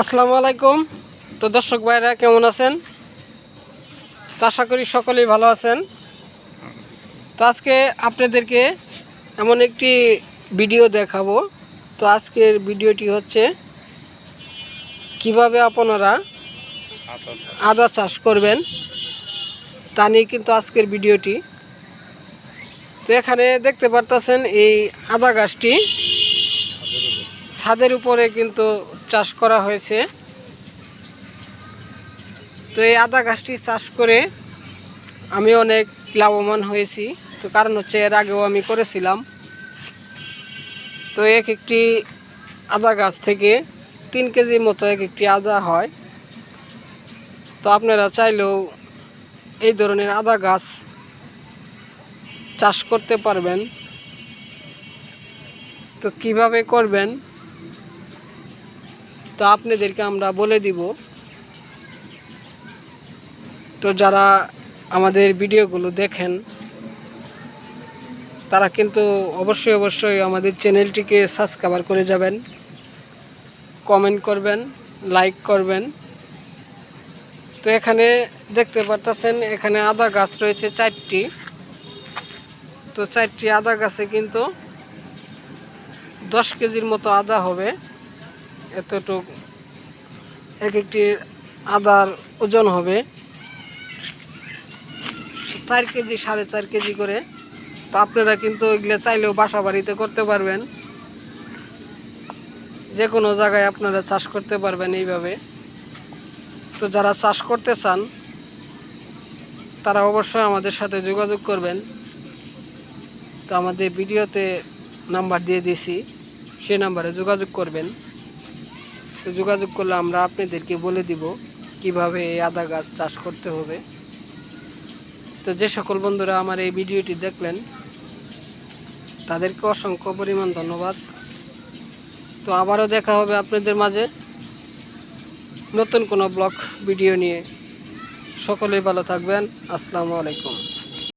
আসসালামু আলাইকুম। তো দর্শক ভাইরা, কেমন আছেন? আশা করি সকলেই ভালো আছেন। তো আজকে আপনাদেরকে এমন একটি ভিডিও দেখাবো। তো আজকের ভিডিওটি হচ্ছে, কীভাবে আপনারা আদা চাষ করবেন, তা নিয়ে কিন্তু আজকের ভিডিওটি। তো এখানে দেখতে পারতেছেন এই আদা গাছটি। ছাদের উপরে কিন্তু চাষ করা হয়েছে। তো এই আদা গাছটি চাষ করে আমি অনেক লাভবান হয়েছি। তো কারণ হচ্ছে এর আগেও আমি করেছিলাম। তো এক একটি আদা গাছ থেকে তিন কেজির মতো এক একটি আদা হয়। তো আপনারা চাইলেও এই ধরনের আদা গাছ চাষ করতে পারবেন। তো কীভাবে করবেন? তো আপনাদেরকে আমরা বলে দিব। তো যারা আমাদের ভিডিওগুলো দেখেন, তারা কিন্তু অবশ্যই অবশ্যই আমাদের চ্যানেলটিকে সাবস্ক্রাইবার করে যাবেন, কমেন্ট করবেন, লাইক করবেন। তো এখানে দেখতে পারতেছেন, এখানে আদা গাছ রয়েছে চারটি। তো চারটি আদা গাছে কিন্তু দশ কেজির মতো আদা হবে। এতটুক এক একটি আদার ওজন হবে। চার কেজি, সাড়ে চার কেজি করে। তো আপনারা কিন্তু এগুলো চাইলেও বাসা বাড়িতে করতে পারবেন। যে কোনো জায়গায় আপনারা চাষ করতে পারবেন এইভাবে। তো যারা চাষ করতে চান, তারা অবশ্যই আমাদের সাথে যোগাযোগ করবেন। তো আমাদের ভিডিওতে নাম্বার দিয়ে দিয়েছি, সে নাম্বারে যোগাযোগ করবেন। যোগাযোগ করলে আমরা আপনাদেরকে বলে দিব কীভাবে এই আদা গাছ চাষ করতে হবে। তো যে সকল বন্ধুরা আমার এই ভিডিওটি দেখলেন, তাদেরকে অসংখ্য পরিমাণ ধন্যবাদ। তো আবারও দেখা হবে আপনাদের মাঝে নতুন কোনো ব্লগ, ভিডিও নিয়ে। সকলেই ভালো থাকবেন। আসসালামু আলাইকুম।